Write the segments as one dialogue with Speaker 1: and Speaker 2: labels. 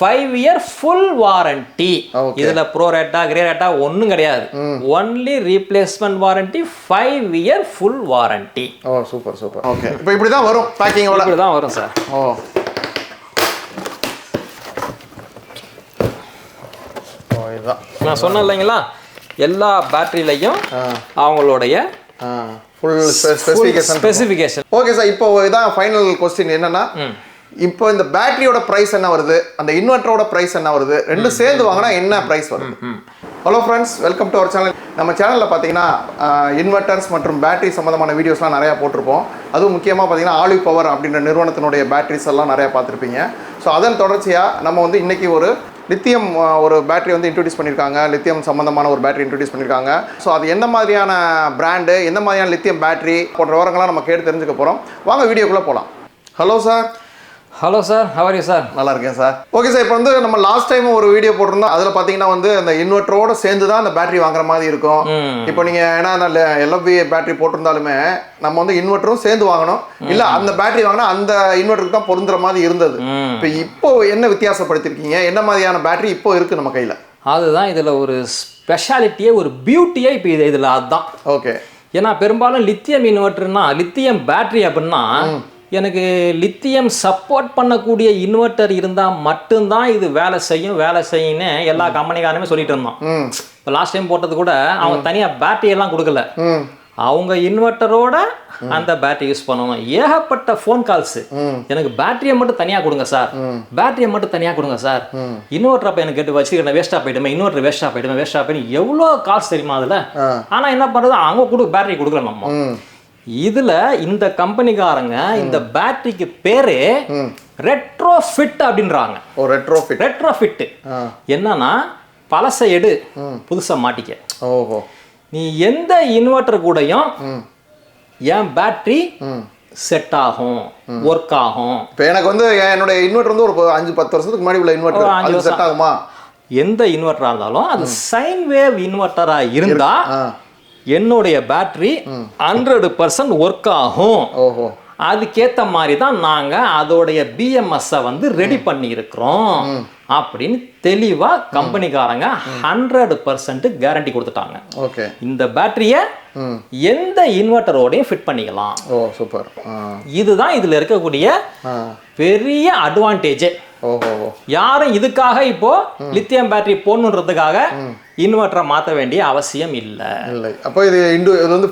Speaker 1: Five year full warranty. இதுல pro rata grey rata ஒன்றும் கிடையாது. Only replacement warranty five year full warranty
Speaker 2: oh super super. Okay இப்போ இப்படி தான் வரும் பேக்கிங்கோட
Speaker 1: இப்படி தான் வரும் சார்
Speaker 2: ஓ. ஓ இதுதான்.
Speaker 1: நான் சொன்னேன் இல்லைங்களா? எல்லா பேட்டரியிலையும் அவங்களுடைய
Speaker 2: full specification
Speaker 1: specification
Speaker 2: okay sir இப்போ இதான் ஃபைனல் கொஸ்டின் என்னன்னா இப்போ இந்த பேட்டரியோட பிரைஸ் என்ன வருது? அந்த இன்வெர்ட்டரோட பிரைஸ் என்ன வருது? ரெண்டும் சேர்ந்து வாங்கினா என்ன பிரைஸ் வருது? Hello friends welcome to our channel நம்ம சேனலில் பார்த்தீங்கன்னா இன்வெர்ட்டர்ஸ் மற்றும் பேட்டரி சம்மந்தமான வீடியோஸ்லாம் நிறையா போட்டிருப்போம். அதுவும் முக்கியமாக பார்த்தீங்கன்னா ஆலிவ் பவர் அப்படின்ற நிறுவனத்தினுடைய பேட்டரிஸ் எல்லாம் நிறையா பார்த்துருப்பீங்க. ஸோ அதன் தொடர்ச்சியாக நம்ம வந்து இன்னைக்கு ஒரு லித்தியம் ஒரு பேட்டரி வந்து இன்ட்ரடியூஸ் பண்ணியிருக்காங்க. லித்தியம் சம்மந்தமான ஒரு பேட்டரி இன்ட்ரடியூஸ் பண்ணியிருக்காங்க. ஸோ அது என்ன மாதிரியான பிராண்டு எந்த மாதிரியான லித்தியம் பேட்டரி போன்ற விவரங்கள்லாம் நம்ம கேட்டு தெரிஞ்சுக்க போகிறோம் வாங்க வீடியோக்குள்ளே போகலாம் hello sir
Speaker 1: hello sir how are you sir
Speaker 2: நல்லா இருக்கேன் சார் ஓகே சார் இப்போ வந்து நம்ம லாஸ்ட் டைம் ஒரு வீடியோ போட்டிருந்தோம். அதில் பார்த்தீங்கன்னா வந்து அந்த இன்வெர்ட்டரோட சேர்ந்து தான் அந்த பேட்டரி வாங்குற மாதிரி இருக்கும். இப்போ நீங்கள் ஏன்னா அந்த எல்எஃபி பேட்டரி போட்டிருந்தாலுமே நம்ம வந்து இன்வெர்ட்டரும் சேர்ந்து வாங்கணும். இல்லை அந்த பேட்டரி வாங்கினா அந்த இன்வெர்ட்டருக்கு தான் பொருந்துற மாதிரி இருந்தது. இப்போ இப்போ என்ன வித்தியாசப்படுத்திருக்கீங்க? என்ன மாதிரியான பேட்டரி இப்போ இருக்கு நம்ம கையில்?
Speaker 1: அதுதான் இதில் ஒரு ஸ்பெஷாலிட்டியே ஒரு பியூட்டியே இப்போ இது இதில் அதுதான்.
Speaker 2: ஓகே
Speaker 1: ஏன்னா பெரும்பாலும் லித்தியம் இன்வெர்ட்டர்னா லித்தியம் பேட்டரி அப்படின்னா எனக்கு லித்தியம் சப்போர்ட் பண்ணக்கூடிய இன்வெர்ட்டர் இருந்தால் மட்டும்தான் இது வேலை செய்யும் வேலை செய்யும்னு எல்லா கம்பெனிக்காரனுமே சொல்லிட்டு இருந்தோம் இப்போ லாஸ்ட் டைம் போட்டது கூட அவங்க தனியாக பேட்டரி எல்லாம் கொடுக்கல. அவங்க இன்வெர்ட்டரோட அந்த பேட்டரி யூஸ் பண்ணணும். ஏகப்பட்ட ஃபோன் கால்ஸ் எனக்கு பேட்டரியை மட்டும் தனியாக கொடுங்க சார் பேட்டரியை மட்டும் தனியாக கொடுங்க சார் இன்வெர்ட்டர் அப்போ எனக்கு கேட்டு வச்சுக்கிறேன் வேஸ்ட்டாக போயிடுமே இன்வெர்ட்டர் வேஸ்ட்டாக போயிடுமே வேஸ்ட்டாக போயிடும். எவ்வளோ கால்ஸ் தெரியுமா அதில். ஆனால் என்ன பண்ணுறது அவங்க கொடு பேட்டரி கொடுக்கல நம்ம. இதுல இந்த கம்பெனிக்காரங்க இந்த பேட்டரிக்கு பேரு ரெட்ரோ ஃபிட் அப்படின்றாங்க.
Speaker 2: Oh retrofit
Speaker 1: retrofit என்னன்னா பழச எடு புதுசா மாட்டிக்க.
Speaker 2: ஓஹோ.
Speaker 1: நீ எந்த இன்வெர்ட்டர் கூடயும் என் பேட்டரி செட் ஆகும் ஒர்க் ஆகும்.
Speaker 2: இப்போ எனக்கு வந்து என்னோட இன்வெர்ட்டர் வந்து ஒரு அஞ்சு பத்து வருஷத்துக்கு முன்னாடி உள்ள
Speaker 1: ஒரு
Speaker 2: இன்வெர்ட்டர்
Speaker 1: அஞ்சு.
Speaker 2: செட் ஆகுமா?
Speaker 1: எந்த இன்வெர்ட்டரா இருந்தாலும் அது சைன் வேவ் இன்வெர்ட்டரா இருந்தா
Speaker 2: ஆ.
Speaker 1: என்னுடைய பேட்டரி ஹண்ட்ரட் பர்சன்ட் ஒர்க் ஆகும்.
Speaker 2: ஓஹோ.
Speaker 1: அதுக்கேத்த மாதிரி தான் நாங்க அதோடைய பிஎம்எஸ்ஸை வந்து ரெடி பண்ணியிருக்கிறோம். அப்படின்னு தெளிவா கம்பெனிக்காரங்க ஹண்ட்ரட் பர்சன்ட் கேரண்டி கொடுத்துட்டாங்க.
Speaker 2: ஓகே.
Speaker 1: இந்த பேட்டரியை எந்த இன்வெர்ட்டரோடையும் ஃபிட் பண்ணிக்கலாம்.
Speaker 2: Oh super.
Speaker 1: இதுதான் இதுல இருக்கக்கூடிய பெரிய அட்வான்டேஜே
Speaker 2: ஓஹோ.
Speaker 1: யாரும் இதுக்காக இப்போ லித்தியம் பேட்டரி போடணுன்றதுக்காக இன்வெர்ட்டரை மாற்ற வேண்டிய அவசியம் இல்லை.
Speaker 2: இல்லை. அப்போ இது இண்டு இது வந்து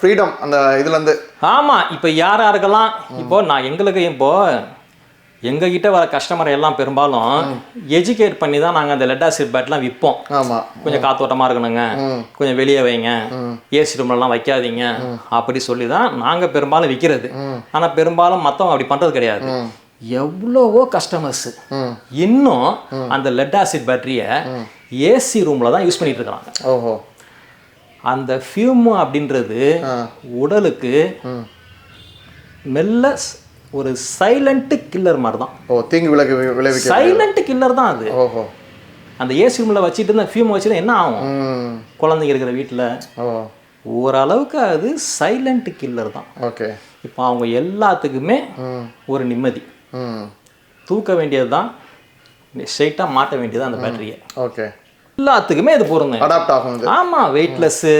Speaker 2: ஃப்ரீடம் அந்த இதுலேருந்து.
Speaker 1: ஆமா இப்போ யார் யாருக்கெல்லாம் இப்போ நான் எங்களுக்கு இப்போ எங்ககிட்ட வர கஸ்டமர் எல்லாம் பெரும்பாலும் எஜுகேட் பண்ணி தான் நாங்கள் அந்த லெட் ஆசிட் பேட்லாம் விற்போம் கொஞ்சம் காத்தோட்டமாக இருக்கணுங்க. கொஞ்சம் வெளியே வைங்க. ஏசி ரூம்லலாம் வைக்காதீங்க. அப்படி சொல்லி தான் நாங்கள் பெரும்பாலும் விற்கிறது ஆனால் பெரும்பாலும் மற்றவங்க அப்படி பண்ணுறது கிடையாது. எவ்வளவோ கஸ்டமர்ஸ் இன்னும் அந்த லெட் ஆசிட் பேட்டரியை ஏசி ரூமில் தான் யூஸ் பண்ணிட்டு இருக்காங்க
Speaker 2: ஓஹோ.
Speaker 1: அந்த ஃபியூமு அப்படின்றது உடலுக்கு மெல்ல ஒரு சைலண்ட் கில்லர் மாதிரி தான்
Speaker 2: ஓ தீங்கு விலகு விளைவிக்க
Speaker 1: சைலண்ட் கில்லர் தான் அது.
Speaker 2: ஓஹோ.
Speaker 1: அந்த ஏசி ரூமில் வச்சுட்டு இந்த ஃபியூம் வச்சுட்டு என்ன ஆகும்? குழந்தைங்க இருக்கிற வீட்டில்
Speaker 2: ஓ.
Speaker 1: ஓரளவுக்கு அது சைலண்ட் கில்லர் தான்.
Speaker 2: ஓகே.
Speaker 1: இப்போ அவங்க எல்லாத்துக்குமே ஒரு நிம்மதி. தூக்க வேண்டியது தான் ஸ்ட்ரைட்டாக மாட்ட வேண்டியது அந்த பேட்டரியை
Speaker 2: ஓகே.
Speaker 1: எல்லாத்துக்குமே இது பொருந்தும்.
Speaker 2: அடாப்ட் ஆகும்
Speaker 1: ஆமாம் வெயிட்லெஸ்ஸு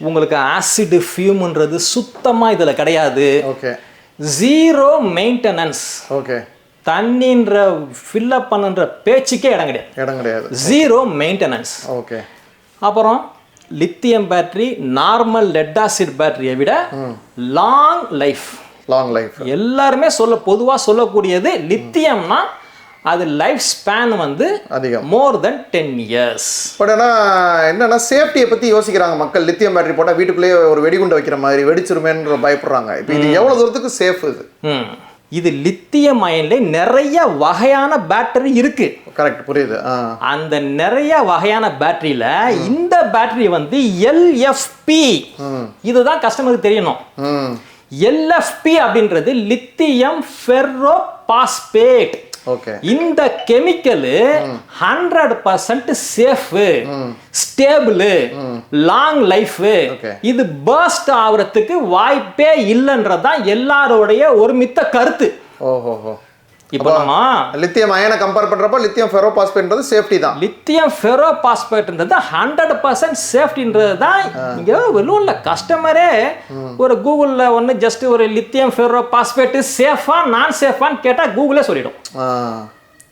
Speaker 1: உங்களுக்கு ஆசிட் ஃபியூம்ன்றது சுத்தமாக இதில் கிடையாது.
Speaker 2: ஓகே.
Speaker 1: ஜீரோ மெயின்டெனன்ஸ்
Speaker 2: ஓகே
Speaker 1: தண்ணின்ற ஃபில்லப் பண்ணுன்ற பேச்சுக்கே இடம் கிடையாது.
Speaker 2: இடம் கிடையாது.
Speaker 1: ஜீரோ மெயின்டெனன்ஸ்
Speaker 2: ஓகே
Speaker 1: அப்புறம் lithium battery normal lead acid பேட்டரியை விட லாங் லைஃப்
Speaker 2: லாங் லைஃப்
Speaker 1: எல்லாருமே சொல்ல பொதுவாக சொல்லக்கூடியது லித்தியம்னா அது லைஃப் ஸ்பேன் வந்து
Speaker 2: அதிகம்.
Speaker 1: More then ten years
Speaker 2: but ஆனால் என்னன்னா சேஃப்டியை பற்றி யோசிக்கிறாங்க மக்கள். லித்தியம் பேட்டரி போட்டால் வீட்டுக்குள்ளேயே ஒரு வெடிகுண்டு வைக்கிற மாதிரி வெடிச்சிருமேன்ற பயப்படுறாங்க. இப்போ இது எவ்வளோ தூரத்துக்கு சேஃப் இது?
Speaker 1: ம். இது லித்தியம் அயன்ல நிறைய வகையான பேட்டரி இருக்கு.
Speaker 2: கரெக்ட் புரியுது.
Speaker 1: அந்த நிறைய வகையான பேட்டரியில இந்த பேட்டரி வந்து எல்எஃப்பி இதுதான் கஸ்டமருக்கு தெரியணும். எல்எஃப்பி அப்படின்றது லித்தியம் ஃபெர்ரோ பாஸ்பேட் இந்த chemical hundred percent safe stable long life. இது பர்ஸ்ட் ஆகுறதுக்கு வாய்ப்பே இல்லைன்றதுதான் எல்லாருடைய ஒரு மித்த கருத்து.
Speaker 2: ஓஹோ
Speaker 1: இப்போ நம்ம
Speaker 2: லித்தியம் அயனை கம்பேர் பண்றப்ப லித்தியம் ஃபெரோ பாஸ்பேட்ன்றது சேஃப்டி தான்.
Speaker 1: லித்தியம் ஃபெரோ பாஸ்பேட்ன்றது ஹண்ட்ரட் பர்சன்ட் சேஃப்டின்றது தான் இங்கே இல்லை கஸ்டமரே ஒரு கூகுளில் ஒன்று ஜஸ்ட் ஒரு லித்தியம் ஃபெரோ பாஸ்பேட்டு சேஃபா நான் சேஃபான்னு கேட்டால் கூகுளே சொல்லிடும்.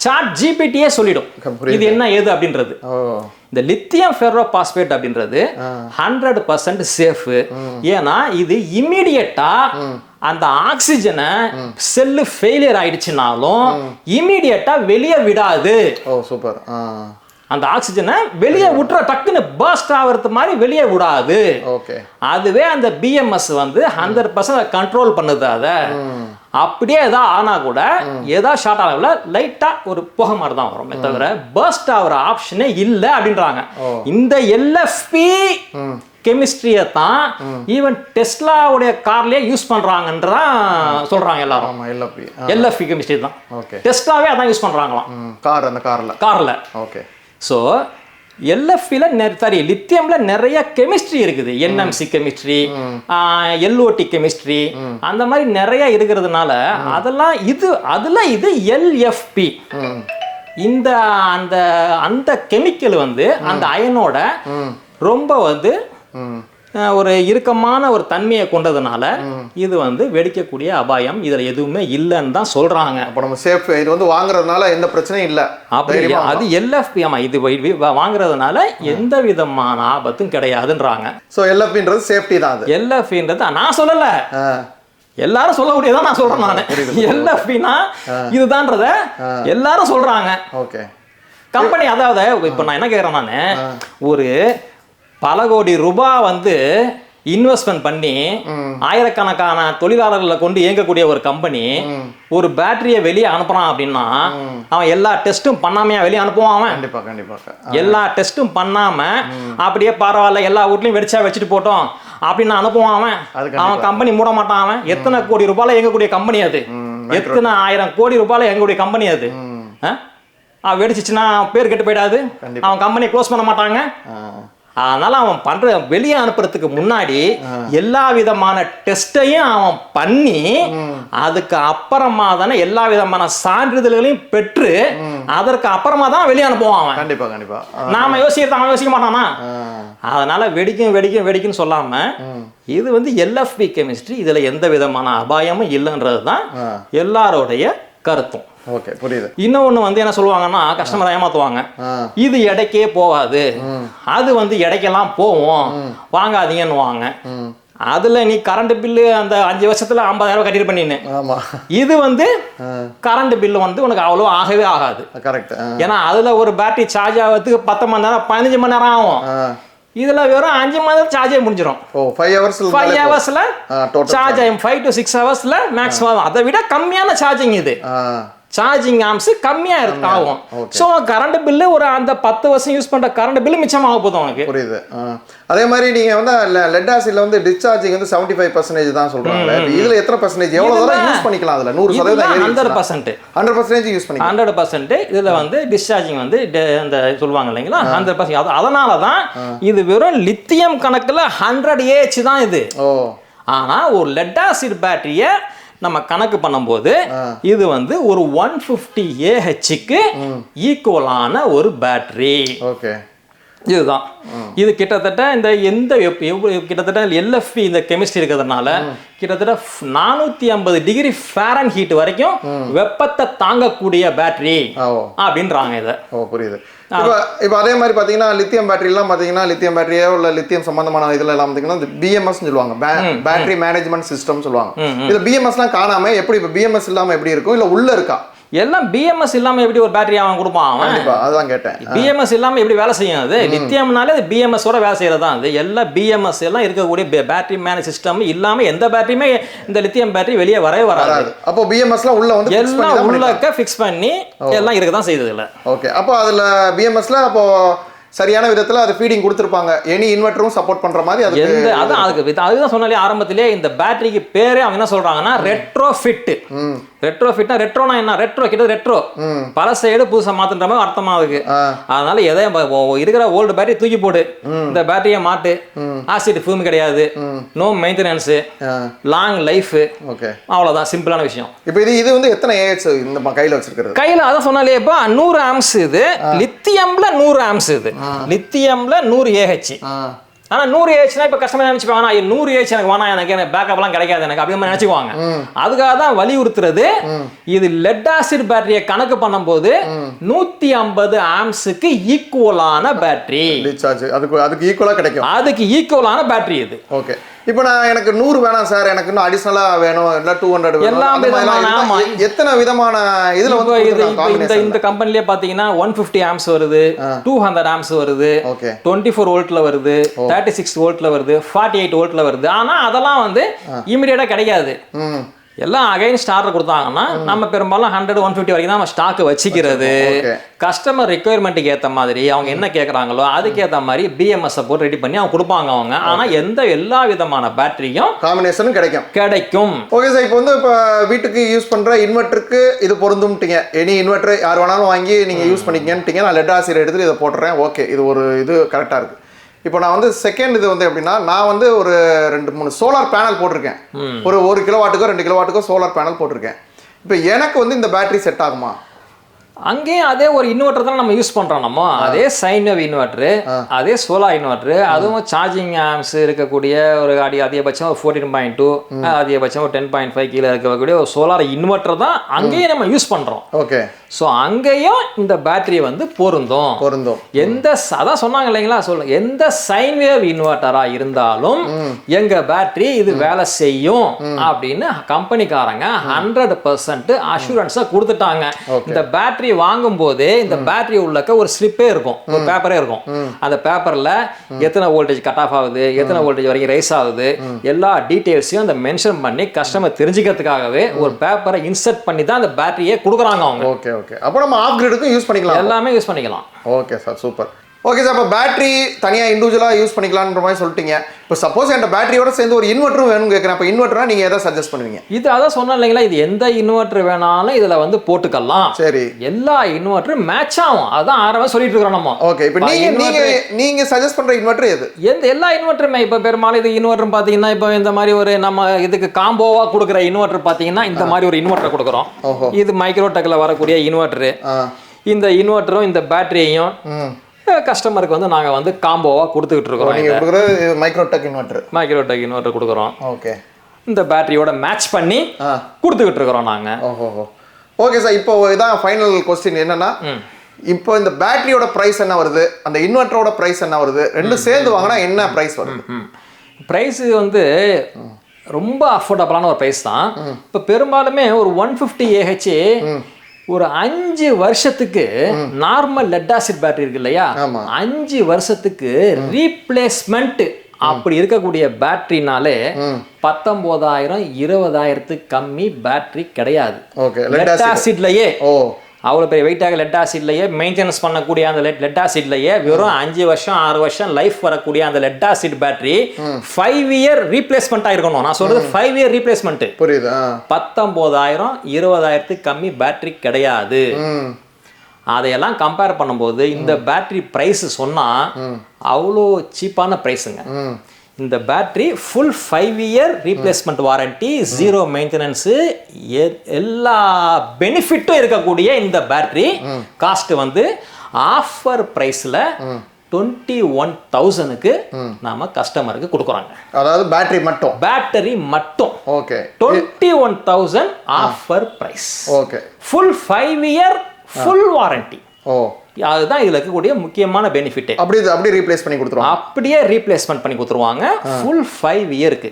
Speaker 1: சாட் ஜிபிடியே சொல்லிடும். இது என்ன ஏது அப்படின்றது. இந்த லித்தியம் ஃபெரோ பாஸ்பேட் அப்படின்றது ஹண்ட்ரட் பர்சன்ட் சேஃப் ஏன்னா இது இம்மிடியட்டா அந்த ஆக்சிஜனை செல்லு ஃபெயிலியர் ஆயிடுச்சுனாலும் இம்மிடியட்டா வெளியே விடாது.
Speaker 2: ஓ சூப்பர்
Speaker 1: அந்த ஆக்சிஜனை வெளியே விட்டுற டக்குன்னு பர்ஸ்ட் ஆகிறது மாதிரி வெளியே விடாது.
Speaker 2: ஓகே.
Speaker 1: அதுவே அந்த பிஎம்எஸ் வந்து ஹண்ட்ரட் பர்சன்ட் கண்ட்ரோல் பண்ணுது அதை. அப்படியே ஏதாவது ஆனா கூட ஏதாவது ஷார்ட் ஆகல லைட்டா ஒரு புகை மாதிரி தான் வருமே. தவிர பர்ஸ்ட் ஆகிற ஆப்ஷனே இல்லை அப்படின்றாங்க. இந்த எல்எஃப்பி கெமிஸ்ட்ரியை தான் ஈவன் டெஸ்லாவுடைய கார்லயே யூஸ் பண்றாங்கன்றதான் சொல்றாங்க எல்லாரும்.
Speaker 2: ஆமா எல்எப்பி
Speaker 1: எல்எஃப்பி கெமிஸ்ட்ரி தான்
Speaker 2: ஓகே.
Speaker 1: டெஸ்லாவே அதான் யூஸ் பண்றாங்களாம்.
Speaker 2: கார் அந்த கார்ல.
Speaker 1: கார்ல.
Speaker 2: ஓகே.
Speaker 1: ஸோ எல்எஃப்பில் சாரி லித்தியமில் நிறைய கெமிஸ்ட்ரி இருக்குது. என்எம்சி கெமிஸ்ட்ரி எல்ஓடி கெமிஸ்ட்ரி அந்த மாதிரி நிறைய இருக்கிறதுனால அதெல்லாம் இது அதில் இது எல்எஃப்பி இந்த அந்த அந்த கெமிக்கல் வந்து அந்த அயனோட ரொம்ப வந்து ஒரு இறுக்கமான ஒரு தன்மையை கொண்டதுனால இது வந்து வெடிக்கக்கூடிய அபாயம். இதில் எதுவுமே இல்லைன்னு தான் சொல்கிறாங்க
Speaker 2: அப்போ நம்ம சேஃப் இது வந்து வாங்குறதுனால எந்த பிரச்சனையும் இல்லை.
Speaker 1: அப்படி? அது எல்எஃப்பி ஆமா. இது வாங்குறதுனால எந்த விதமான ஆபத்தும் கிடையாதுன்றாங்க.
Speaker 2: ஸோ எல்எஃபின்றது சேஃப்டி தான் அது.
Speaker 1: எல்எஃபின்றது நான் சொல்லல. எல்லாரும் சொல்லக்கூடியதான் நான் சொல்றேன் நான். எல்எஃபினா இதுதான்றத எல்லாரும் சொல்றாங்க.
Speaker 2: ஓகே.
Speaker 1: கம்பெனி அதாவது இப்போ நான் என்ன கேட்குறேன் நான்? ஒரு பல கோடி ரூபாய் வந்து இன்வெஸ்ட்மெண்ட் பண்ணி ஆயிரக்கணக்கான தொழிலாளர்களை கொண்டு இயங்கக்கூடிய ஒரு கம்பெனி ஒரு பேட்டரியை வெளியே அனுப்புறான் அப்படின்னா அவன் எல்லா டெஸ்ட்டும் பண்ணாமையா வெளியே அனுப்புவான் அவன்.
Speaker 2: கண்டிப்பா கண்டிப்பா.
Speaker 1: எல்லா டெஸ்ட்டும் பண்ணாம அப்படியே பரவாயில்ல எல்லா வீட்லயும் வெடிச்சா வச்சுட்டு போட்டோம் அப்படின்னு அனுப்புவான் அவன். அவன் கம்பெனி மூட மாட்டான் அவன். எத்தனை கோடி ரூபாயில இயங்கக்கூடிய கம்பெனி அது? எத்தனை ஆயிரம் கோடி ரூபாயில இயங்கக்கூடிய கம்பெனி அது? வெடிச்சிச்சுன்னா பேர் கெட்டு போயிடாது. அவன் கம்பெனி க்ளோஸ் பண்ண மாட்டாங்க. அதனால அவன் பண்ற வெளியே அனுப்புறதுக்கு முன்னாடி எல்லா விதமான டெஸ்டையும் அவன் பண்ணி அதுக்கு அப்புறமா தானே எல்லா விதமான சான்றிதழ்களையும் பெற்று அதற்கு அப்புறமா தான் வெளியே அனுப்புவான் அவன்.
Speaker 2: கண்டிப்பா கண்டிப்பா.
Speaker 1: நாம யோசிக்கிறது அவன் யோசிக்க மாட்டானா. அதனால வெடிக்கும் வெடிக்கும் வெடிக்கும்னு சொல்லாம இது வந்து எல்எஃப்பி கெமிஸ்ட்ரி இதுல எந்த விதமான அபாயமும் இல்லைன்றது தான். எல்லாரோடைய கருத்தும்.
Speaker 2: ஓகே புரியுது.
Speaker 1: இன்னொன்று வந்து என்ன சொல்லுவாங்கன்னா கஸ்டமர் ஏமாத்துவாங்க. இது எடைக்கே போகாது. அது வந்து எடைக்கெல்லாம் போகும் வாங்காதீங்கன்னுவாங்க. அதுல நீ கரண்ட் பில்லு அந்த அஞ்சு வருஷத்துல ஐம்பதாயிரம் கட்டிட்டு பண்ணினேன் இது வந்து கரண்ட் பில்லு வந்து உனக்கு அவ்வளோ ஆகவே ஆகாது.
Speaker 2: கரெக்ட்
Speaker 1: ஏன்னா அதுல ஒரு பேட்டரி சார்ஜ் ஆகிறதுக்கு பத்து மணி நேரம் பதினஞ்சு மணி நேரம் ஆகும். இதுல வெறும் அஞ்சு மணி நேரம் சார்ஜே முடிஞ்சிடும்
Speaker 2: ஓ ஃபைவ் ஹவர்ஸ்
Speaker 1: ஃபைவ் ஹவர்ஸ்ல சார்ஜ் ஆகும். ஃபைவ் டு சிக்ஸ் ஹவர்ஸ்ல மேக்ஸிமம் அதை விட கம்மியான சார்ஜிங் இது. சார்ஜிங் ஆம்ஸ் கம்மியா இருக்கு ஆகும். ஸோ கரண்ட் பில்லு ஒரு அந்த பத்து வருஷம் யூஸ் பண்ற கரண்ட் பில்லு மிச்சமாக போதும் உனக்கு.
Speaker 2: புரியுது. அதே மாதிரி நீங்க வந்து லெட் ஆசிட்ல வந்து டிஸ்சார்ஜிங் வந்து செவன்டி ஃபைவ் பர்சன்டேஜ் தான் சொல்றாங்க இப்ப இதுல எத்தனை பர்சன்டேஜ் எவ்வளவு தூரம் யூஸ் பண்ணிக்கலாம் அதுல? நூறு சதவீதம்
Speaker 1: hundred percent
Speaker 2: hundred percentage use பண்ணிக்கலாம்.
Speaker 1: ஹண்ட்ரட் பர்சன்ட் இதுல வந்து டிஸ்சார்ஜிங் வந்து இந்த சொல்லுவாங்க இல்லைங்களா? ஹண்ட்ரட் பர்சன்ட் அதனால தான் இது வெறும் லித்தியம் கணக்குல ஹண்ட்ரட் ஏஹெச் தான் இது.
Speaker 2: ஓ.
Speaker 1: ஆனா ஒரு லெட் ஆசிட் பேட்டரியை நம்ம கணக்கு பண்ணும்போது. இது வந்து ஒரு ஒன் ஃபிஃப்டி ஏஹெச்சுக்கு ஈக்குவலான ஒரு பேட்டரி
Speaker 2: ஓகே
Speaker 1: இதுதான். இது கிட்டத்தட்ட இந்த எந்த கிட்டத்தட்ட எல்எஃப்பி இந்த கெமிஸ்ட்ரி இருக்கிறதுனால கிட்டத்தட்ட நானூத்தி ஐம்பது டிகிரி ஃபேரன் ஹீட் வரைக்கும் வெப்பத்தை தாங்கக்கூடிய பேட்டரி அப்படின்றாங்க இதை.
Speaker 2: ஓ புரியுது. இப்போ இப்போ அதே மாதிரி பார்த்தீங்கன்னா லித்தியம் பேட்டரிலாம் பார்த்தீங்கன்னா லித்தியம் பேட்டரியோ இல்லை லித்தியம் சம்பந்தமான இதில் எல்லாம் பார்த்தீங்கன்னா பிஎம்எஸ் சொல்லுவாங்க. பேட்டரி மேனேஜ்மெண்ட் சிஸ்டம் சொல்லுவாங்க. இதில் பிஎம்எஸ்லாம் காணாம எப்படி இப்போ பிஎம்எஸ் இல்லாமல் எப்படி இருக்கும்? இல்லை உள்ள இருக்கா?
Speaker 1: எல்லாம் பிஎம்எஸ் இல்லாம எப்படி ஒரு பேட்டரி அவன் கொடுப்பான்?
Speaker 2: அதுதான் கேட்டேன்.
Speaker 1: பிஎம்எஸ் இல்லாம எப்படி வேலை செய்யும் அது? லித்தியம்னாலே பிஎம்எஸ் ஓட வேலை செய்யறது தான் அது எல்லாம் பிஎம்எஸ் எல்லாம் இருக்கக்கூடிய பேட்டரி மேனேஜ் சிஸ்டம் இல்லாம எந்த பேட்டரியுமே இந்த லித்தியம் பேட்டரி வெளியே வரவே வராது.
Speaker 2: அப்போ பிஎம்எஸ்லாம் உள்ள வந்து
Speaker 1: எல்லாம். உள்ளக்க ஃபிக்ஸ் பண்ணி எல்லாம் இருக்க தான் செய்யுது இல்ல
Speaker 2: ஓகே அப்போ அதில் பிஎம்எஸ்ல அப்போ சரியான விதத்தில் அது ஃபீடிங் கொடுத்துருப்பாங்க. எனி இன்வெர்ட்டரும் சப்போர்ட் பண்ற மாதிரி அதுக்கு
Speaker 1: எந்த அதான் அதுக்கு அதுதான் சொன்னாலே ஆரம்பத்திலே இந்த பேட்டரிக்கு பேரே அவங்க என்ன சொல்றாங்கன்னா ரெட்ரோ ஃபிட் ரெட்ரோ ஃபிட்னா ரெட்ரோனா என்ன? ரெட்ரோ கிட்ட ரெட்ரோ பல சைடு புதுசா மாத்துன்ற மாதிரி அர்த்தமா இருக்கு
Speaker 2: ஆ.
Speaker 1: அதனால எதையும் இருக்கிற ஓல்டு பேட்டரி தூக்கி போடு. இந்த பேட்டரியை மாட்டு. ஆசிட் ஃபூம் கிடையாது. No maintenance long life
Speaker 2: okay
Speaker 1: அவ்வளவுதான். சிம்பிளான விஷயம்.
Speaker 2: இப்போ இது இது வந்து எத்தனை ஏஹெச் இந்த கையில வச்சிருக்கிறது?
Speaker 1: கையில அதான் சொன்னாலே இப்போ நூறு ஆம்ஸ் இது. லித்தியம்ல நூறு ஆம்ஸ் இது. லித்தியம்ல நூறு ஏஹெச்
Speaker 2: ஆ
Speaker 1: ஆனா நூறு ஏஹெச்னா இப்போ கஸ்டமர் நினைச்சுப்பாங்க? "ஐயோ, நூறு ஏஹெச் எனக்கு வேணாம். எனக்கு எனக்கு பேக்கப்லாம் கிடைக்காது எனக்கு. அப்படி மாதிரி நினைச்சுக்குவாங்க. அதுக்காக தான் வலியுறுத்துறது இது லெட் ஆசிட் பேட்டரியை கணக்கு பண்ணும்போது நூத்தி ஐம்பது ஆம்ஸுக்கு ஈக்குவலான பேட்டரி
Speaker 2: அதுக்கு அதுக்கு ஈக்குவலா கிடைக்கும்.
Speaker 1: அதுக்கு ஈக்குவலான பேட்டரி இது.
Speaker 2: ஓகே இப்போ நான் எனக்கு நூறு வேணாம் சார். எனக்கு இன்னும் அடிஷனலா வேணும். இல்ல டூ ஹண்ட்ரட்
Speaker 1: ஆமா.
Speaker 2: எத்தனை விதமான இதுல வந்து
Speaker 1: இந்த இந்த கம்பெனிலே பார்த்தீங்கன்னா ஒன் ஃபிஃப்டி ஆம்ஸ் வருது. டூ ஹண்ட்ரட் ஆம்ஸ் வருது.
Speaker 2: ஓகே
Speaker 1: டுவெண்ட்டி ஃபோர் வோல்ட்ல வருது. தேர்ட்டி சிக்ஸ் வோல்ட்ல வருது. ஃபார்ட்டி எயிட் வோல்ட்ல வருது. ஆனா அதெல்லாம் வந்து இமிடியேட்டா கிடைக்காது. எல்லாம் அகைன்ஸ்ட் ஆர்டர் கொடுத்தாங்கன்னா நம்ம பெரும்பாலும் ஹண்ட்ரட் ஒன் ஃபிஃப்டி வரைக்கும் தான் நம்ம ஸ்டாக் வச்சுக்கிறது. கஸ்டமர் ரெக்குயர்மெண்ட்டுக்கு ஏற்ற மாதிரி அவங்க என்ன கேட்குறாங்களோ அதுக்கேற்ற மாதிரி பிஎம்எஸ் போட்டு ரெடி பண்ணி அவங்க கொடுப்பாங்க அவங்க. ஆனால் எந்த எல்லா விதமான பேட்டரியும்
Speaker 2: காம்பினேஷனும் கிடைக்கும்.
Speaker 1: கிடைக்கும்.
Speaker 2: ஓகே சார் இப்போ வந்து இப்போ வீட்டுக்கு யூஸ் பண்ற இன்வெர்ட்டருக்கு இது பொருந்தும்ட்டீங்க. எனி இன்வெர்ட்டர் யார் வேணாலும் வாங்கி நீங்க யூஸ் பண்ணிக்கங்கன்ட்டீங்க. நான் லெட் ஆசிரியர் எடுத்துட்டு இதை போட்டுறேன். ஓகே இது ஒரு இது கரெக்டாக இருக்கு. இப்போ நான் வந்து செகண்ட் இது வந்து எப்படின்னா நான் வந்து ஒரு ரெண்டு மூணு சோலார் பேனல் போட்டிருக்கேன். ஒரு ஒரு கிலோ வாட்டுக்கோ ரெண்டு கிலோ வாட்டுக்கோ சோலார் பேனல் போட்டிருக்கேன். இப்போ எனக்கு வந்து இந்த பேட்டரி செட் ஆகுமா?
Speaker 1: அங்கேயும் அதே ஒரு இன்வெர்டர் தான் நம்ம யூஸ் பண்றோம் நம்ம. அதே சைன் வேவ் இன்வெர்டர் அதே சோலார் இன்வெர்டர் அதுவும் சார்ஜிங் ஆம்ஸ் இருக்கக்கூடிய ஒரு அடி அதிகபட்சம் ஒரு ஃபோர்டீன் பாயிண்ட் டூ அதிகபட்சம் ஒரு டென் பாயிண்ட் ஃபைவ் கீழே இருக்கக்கூடிய ஒரு சோலார் இன்வெர்டர் தான் அங்கேயும் நம்ம யூஸ் பண்றோம்.
Speaker 2: ஓகே.
Speaker 1: ஸோ அங்கேயும் இந்த பேட்டரி வந்து பொருந்தும்.
Speaker 2: பொருந்தும்.
Speaker 1: எந்த அதான் சொன்னாங்க இல்லைங்களா சொல்ல எந்த சைன் வேவ் இன்வெர்டரா இருந்தாலும் எங்க பேட்டரி இது வேலை செய்யும் அப்படின்னு கம்பெனிக்காரங்க ஹண்ட்ரட் பர்சன்ட் அஷூரன்ஸா கொடுத்துட்டாங்க. இந்த பேட்டரி வாங்கும் போதே இந்த பேட்டரி உள்ளக்க ஒரு ஸ்லிப்பே இருக்கும். ஒரு பேப்பரே இருக்கும். அந்த பேப்பர்ல எத்தனை வோல்டேஜ் கட் ஆஃப் ஆகுது எத்தனை வோல்டேஜ் வரைக்கும் ரைஸ் ஆகுது எல்லா டீடைல்ஸையும் அந்த மென்ஷன் பண்ணி கஸ்டமர் தெரிஞ்சுக்கிறதுக்காகவே ஒரு பேப்பரை இன்சர்ட் பண்ணி தான் அந்த பேட்டரியே கொடுக்குறாங்க அவங்க.
Speaker 2: ஓகே ஓகே அப்போ நம்ம ஆஃப் கிரிடுக்கும் யூஸ் பண்ணிக்கலாம்.
Speaker 1: எல்லாமே யூஸ் பண்ணிக்கலாம்.
Speaker 2: Okay sir super okay sir இப்போ பேட்டரி தனியாக இண்டிவிஜுவலாக யூஸ் பண்ணிக்கலான்ற மாதிரி சொல்லிட்டீங்க. இப்போ சப்போஸ் என்கிட்ட பேட்டரியோட சேர்ந்து ஒரு இன்வெர்ட்டரும் வேணும்னு கேட்குறேன் அப்போ இன்வெர்ட்டரா நீங்கள் எதை சஜஸ்ட் பண்ணுவீங்க?
Speaker 1: இது அதான் சொன்னேன் இல்லைங்களா? இது எந்த இன்வெர்டர் வேணாலும் இதுல வந்து போட்டுக்கலாம்.
Speaker 2: சரி.
Speaker 1: எல்லா இன்வெர்டரும் மேட்ச் ஆகும். அதான் ஆரம்பம் சொல்லிட்டு இருக்கிறோம் நம்ம.
Speaker 2: ஓகே இப்போ நீங்க நீங்க நீங்க சஜஸ்ட் பண்ற இன்வெர்ட்டர் எது?
Speaker 1: எந்த எல்லா இன்வெர்டருமே இப்போ பெரும்பாலும் இது இன்வெர்டர் பார்த்தீங்கன்னா இப்போ இந்த மாதிரி ஒரு நம்ம இதுக்கு காம்போவா கொடுக்குற இன்வெர்டர் பார்த்தீங்கன்னா இந்த மாதிரி ஒரு இன்வெர்டர் கொடுக்குறோம். இது மைக்ரோடெக்கில் வரக்கூடிய இன்வெர்டரு
Speaker 2: ஆ.
Speaker 1: இந்த இன்வெர்டரும் இந்த பேட்டரியையும் கஸ்டமருக்கு வந்து நாங்கள் வந்து காம்போவா கொடுத்துக்கிட்டு இருக்கிறோம்
Speaker 2: கொடுக்குறது மைக்ரோடெக் இன்வெர்ட்டர்
Speaker 1: மைக்ரோடெக் இன்வெர்டர் கொடுக்குறோம்.
Speaker 2: ஓகே.
Speaker 1: இந்த பேட்டரியோட மேட்ச் பண்ணி கொடுத்துக்கிட்டு இருக்கிறோம் நாங்கள்
Speaker 2: ஓஹோ ஓகே சார் இப்போ இதான் ஃபைனல் கொஸ்டின் என்னன்னா இப்போ இந்த பேட்டரியோட பிரைஸ் என்ன வருது? அந்த இன்வெர்ட்டரோட பிரைஸ் என்ன வருது? ரெண்டும் சேர்ந்து வாங்கினா என்ன பிரைஸ் வருது?
Speaker 1: ப்ரைஸ் வந்து ரொம்ப அஃபோர்டபுளான ஒரு ப்ரைஸ் தான். இப்போ பெரும்பாலுமே ஒரு ஒன் ஃபிஃப்டி ஏஹெச் ஒரு அஞ்சு வருஷத்துக்கு நார்மல் லெட் ஆசிட் பேட்டரி இருக்கு இல்லையா. அஞ்சு வருஷத்துக்கு ரீப்ளேஸ்மெண்ட் அப்படி இருக்கக்கூடிய பேட்டரினாலே பத்தொன்பதாயிரம் இருபதாயிரத்துக்கு கம்மி பேட்டரி கிடையாது.
Speaker 2: ஓகே லெட்
Speaker 1: லெட்
Speaker 2: ஆசிட்
Speaker 1: ஆசிட்லயே
Speaker 2: ஓ.
Speaker 1: அவ்வளோ பெரிய வெயிட்டாக லெட் ஆசிட்லையே மெயின்டெனன்ஸ் பண்ணக்கூடிய அந்த லெட் லெட் ஆசிட்லையே வெறும் அஞ்சு வருஷம் ஆறு வருஷம் லைஃப் வரக்கூடிய அந்த lead acid battery five year ரீப்ளேஸ்மெண்ட்டாக இருக்கணும் நான் சொல்றது ஃபைவ் இயர் ரீப்ளேஸ்மெண்ட்டு
Speaker 2: புரியுது
Speaker 1: பத்தொம்போதாயிரம் இருபதாயிரத்துக்கு கம்மி பேட்டரி கிடையாது. அதையெல்லாம் கம்பேர் பண்ணும்போது இந்த பேட்டரி ப்ரைஸ் சொன்னால் அவ்வளோ சீப்பான ப்ரைஸுங்க இந்த battery full five year replacement warranty zero maintenance எல்லா பெனிஃபிட்டும் இருக்கக்கூடிய இந்த பேட்டரி காஸ்ட் வந்து ஆஃபர் ப்ரைஸில் டுவெண்ட்டி ஒன் தௌசண்ட்க்கு நாம கஸ்டமருக்கு கொடுக்குறாங்க.
Speaker 2: அதாவது பேட்டரி மட்டும்?
Speaker 1: பேட்டரி மட்டும்.
Speaker 2: Okay
Speaker 1: twenty one thousand offer price
Speaker 2: okay
Speaker 1: full five year full warranty
Speaker 2: oh.
Speaker 1: அதுதான் இதில் இருக்கக்கூடிய முக்கியமான பெனிஃபிட்டே
Speaker 2: அப்படி இது அப்படியே ரீப்ளேஸ் பண்ணி கொடுத்துருவோம்
Speaker 1: அப்படியே ரீப்ளேஸ்மெண்ட் பண்ணி கொடுத்துருவாங்க. ஃபுல் ஃபைவ் இயருக்கு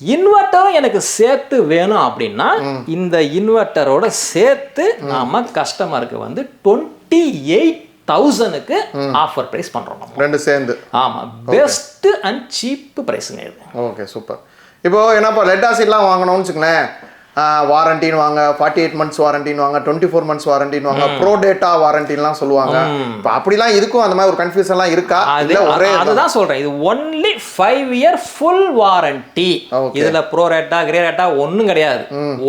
Speaker 1: இன்வெர்ட்டரும் எனக்கு சேர்த்து வேணும் அப்படின்னா இந்த இன்வெர்ட்டரோட சேர்த்து நாம கஸ்டமருக்கு வந்து டுவெண்ட்டி எயிட் தௌசண்ட்க்கு ஆஃபர் ப்ரைஸ் நம்ம.
Speaker 2: ரெண்டு சேர்ந்து.
Speaker 1: ஆமா. பெஸ்ட் அண்ட் சீப் ப்ரைஸுங்க இது.
Speaker 2: Okay super. இப்போ என்னப்பா லெட் ஆசிட்லாம் வாங்கணும்னு வச்சுக்கலேன் வாரண்டின்னு வாங்க ஃபார்ட்டி எயிட் மந்த்ஸ் வாரண்டின்னு வாங்க டுவெண்ட்டி ஃபோர் மந்த்ஸ் வாரண்டின்னு வாங்க ப்ரோ டேட்டா வாரண்டின்லாம் சொல்லுவாங்க. இப்போ அப்படிலாம் இதுக்கும் அந்த மாதிரி ஒரு கன்ஃபியூஷன்லாம் இருக்கா? இல்லை ஒரே
Speaker 1: அது- அதுதான் சொல்றேன். இது only five year full warranty. இதுல ப்ரோ ரேட்டா கிரே ரேட்டா ஒன்றும் கிடையாது.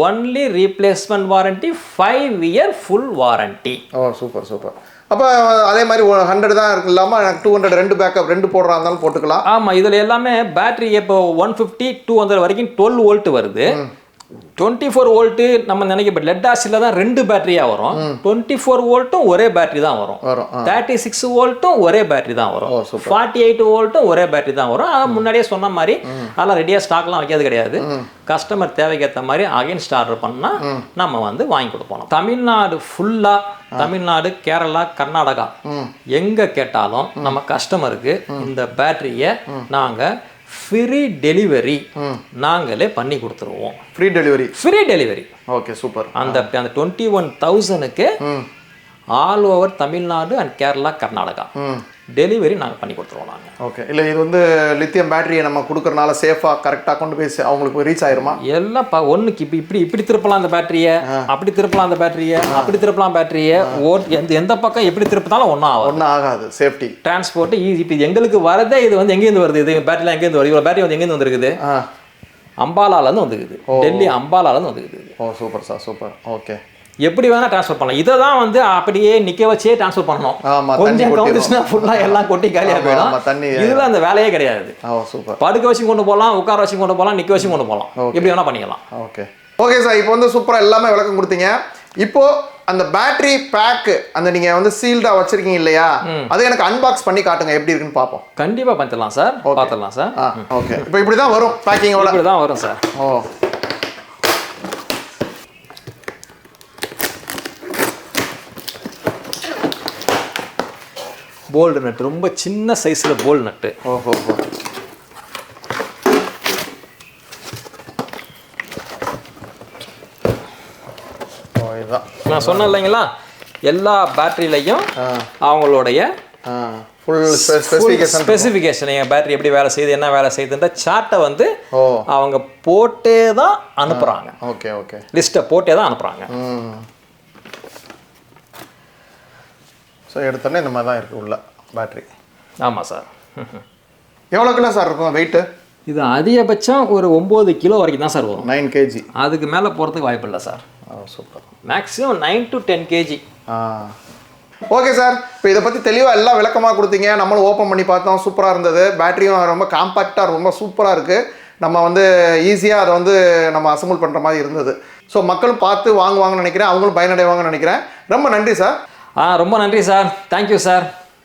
Speaker 1: Only replacement warranty five year full warranty
Speaker 2: oh super super. அப்போ அதே மாதிரி ஹண்ட்ரட் தான் இருக்கு இல்லாமல் எனக்கு டூ ஹண்ட்ரட் ரெண்டு பேக்கப் ரெண்டு போடுறா இருந்தாலும் போட்டுக்கலாம்.
Speaker 1: ஆமா இதுல எல்லாமே பேட்டரி இப்போ ஒன் ஃபிஃப்டி டூ ஹண்ட்ரட் வரைக்கும் டுவெல் வோல்ட் வருது. டுவெண்ட்டி ஃபோர் வோல்ட்டு நம்ம நினைக்க இப்போ லெட் ஆசிடில் தான் ரெண்டு பேட்டரியாக வரும். டுவெண்ட்டி ஃபோர் வோல்ட்டும் ஒரே பேட்டரி தான் வரும். தேர்ட்டி சிக்ஸ் வோல்ட்டும் ஒரே பேட்டரி தான் வரும். ஃபார்ட்டி எயிட் வோல்ட்டும் ஒரே பேட்டரி தான் வரும். அது முன்னாடியே சொன்ன மாதிரி அதெல்லாம் ரெடியாக ஸ்டாக்லாம் வைக்கிறது கிடையாது. கஸ்டமர் தேவைக்கேற்ற மாதிரி அகைன்ஸ்ட் ஆர்டர் பண்ணால் நம்ம வந்து வாங்கி கொடுப்போம். தமிழ்நாடு ஃபுல்லாக தமிழ்நாடு கேரளா கர்நாடகா எங்கே கேட்டாலும் நம்ம கஸ்டமருக்கு இந்த பேட்டரியை நாங்கள் ஃப்ரீ டெலிவரி நாங்களே பண்ணி கொடுத்துருவோம்.
Speaker 2: Free delivery
Speaker 1: free delivery
Speaker 2: okay super
Speaker 1: அந்த அந்த டுவெண்ட்டி ஒன் தௌசண்ட்க்கு all over Tamil Nadu and Kerala Karnataka delivery நாங்கள் பண்ணி கொடுத்துருவோம் நாங்கள்
Speaker 2: ஓகே இல்லை இது வந்து லித்தியம் பேட்டரியை நம்ம கொடுக்கறனால சேஃபாக கரெக்டாக கொண்டு போய் அவங்களுக்கு ரீச் ஆயிருமா?
Speaker 1: எல்லாம் ப ஒன்றுக்கு இப்படி இப்படி இப்படி திருப்பலாம் அந்த பேட்டரியை அப்படி திருப்பலாம் அந்த பேட்டரியை அப்படி திருப்பலாம் பேட்டரியை ஓ எந்த எந்த பக்கம் எப்படி திருப்பினாலும் ஒன்றும் ஆகும்
Speaker 2: ஒன்றும் ஆகாது. சேஃப்டி
Speaker 1: டிரான்ஸ்போர்ட் ஈஸி இப்போ எங்களுக்கு வரதே இது வந்து எங்கேருந்து வருது? இது பேட்டரிலாம் எங்கேருந்து வருது? இவ்வளோ பேட்டரி வந்து எங்கேருந்து வந்திருக்குது? அம்பாலாலேருந்து வந்துருக்குது. டெல்லி அம்பாலாலேருந்து வந்துருக்குது.
Speaker 2: Oh super sir super. Okay
Speaker 1: எப்படி வேணா ட்ரான்ஸ்ஃபர் பண்ணலாம். இதை தான் வந்து அப்படியே நிக்க வச்சே ட்ரான்ஸ்ஃபர் பண்ணணும். கொஞ்சம் கவுந்துச்சுன்னா ஃபுல்லா எல்லாம் கொட்டி காலியா
Speaker 2: ஆமா,
Speaker 1: போயிடும்
Speaker 2: தண்ணி
Speaker 1: இதுல அந்த வேலையே கிடையாது.
Speaker 2: சூப்பர்.
Speaker 1: படுக்க வச்சு கொண்டு போகலாம் உட்கார வச்சு கொண்டு போகலாம் நிக்க வச்சு கொண்டு போகலாம். எப்படி வேணா பண்ணிக்கலாம்
Speaker 2: ஓகே. ஓகே சார் இப்போ வந்து சூப்பராக எல்லாமே விளக்கம் கொடுத்தீங்க. இப்போ அந்த பேட்டரி பேக்கு அந்த நீங்க வந்து சீல்டா வச்சிருக்கீங்க இல்லையா? அதை எனக்கு அன்பாக்ஸ் பண்ணி காட்டுங்க. எப்படி இருக்குன்னு பார்ப்போம்.
Speaker 1: கண்டிப்பா பார்த்துடலாம் சார். பார்த்துடலாம் சார்.
Speaker 2: ஓகே. இப்போ இப்படி தான் வரும் பேக்கிங்கோட
Speaker 1: இப்படி தான் வரும் சார்.
Speaker 2: ஓ.
Speaker 1: போல்டு நட்டு ரொம்ப சின்ன சைஸ்ல போல்டு நட்டு
Speaker 2: ஓஹோ
Speaker 1: நான் சொன்னேன் இல்லைங்களா? எல்லா பேட்டரியிலையும் அவங்களுடைய
Speaker 2: ஸ்பெசிஃபிகேஷன்
Speaker 1: ஸ்பெசிஃபிகேஷன் என் பேட்டரி எப்படி வேலை செய்யுது என்ன வேலை செய்யுதுன்ற சார்ட்டை வந்து அவங்க போட்டே தான் அனுப்புறாங்க.
Speaker 2: Okay okay.
Speaker 1: லிஸ்ட்டை போட்டே தான் அனுப்புறாங்க.
Speaker 2: ஸோ எடுத்தோன்னே இந்த மாதிரி தான் இருக்குது உள்ள பேட்டரி
Speaker 1: ஆமாம் சார்.
Speaker 2: எவ்வளோ கிலோ சார் இருக்கும்? வெயிட்டு
Speaker 1: இது அதிகபட்சம் ஒரு ஒம்பது கிலோ வரைக்கும் தான் சார் வரும்.
Speaker 2: நைன் கேஜி
Speaker 1: அதுக்கு மேலே போகிறதுக்கு வாய்ப்பு இல்லை sir.
Speaker 2: Super
Speaker 1: maximum nine to ten KG
Speaker 2: okay sir இப்போ இதை பற்றி தெளிவாக எல்லாம் விளக்கமாக கொடுத்தீங்க. நம்மளும் ஓப்பன் பண்ணி பார்த்தோம். சூப்பராக இருந்தது. பேட்டரியும் ரொம்ப காம்பாக்டாக ரொம்ப சூப்பராக இருக்குது நம்ம வந்து ஈஸியாக அதை வந்து நம்ம அசம்பிள் பண்ணுற மாதிரி இருந்தது. ஸோ மக்களும் பார்த்து வாங்குவாங்கன்னு நினைக்கிறேன். அவங்களும் பயனடைவாங்கன்னு நினைக்கிறேன். ரொம்ப நன்றி சார்
Speaker 1: ஆ ரொம்ப நன்றி சார். Thank you sir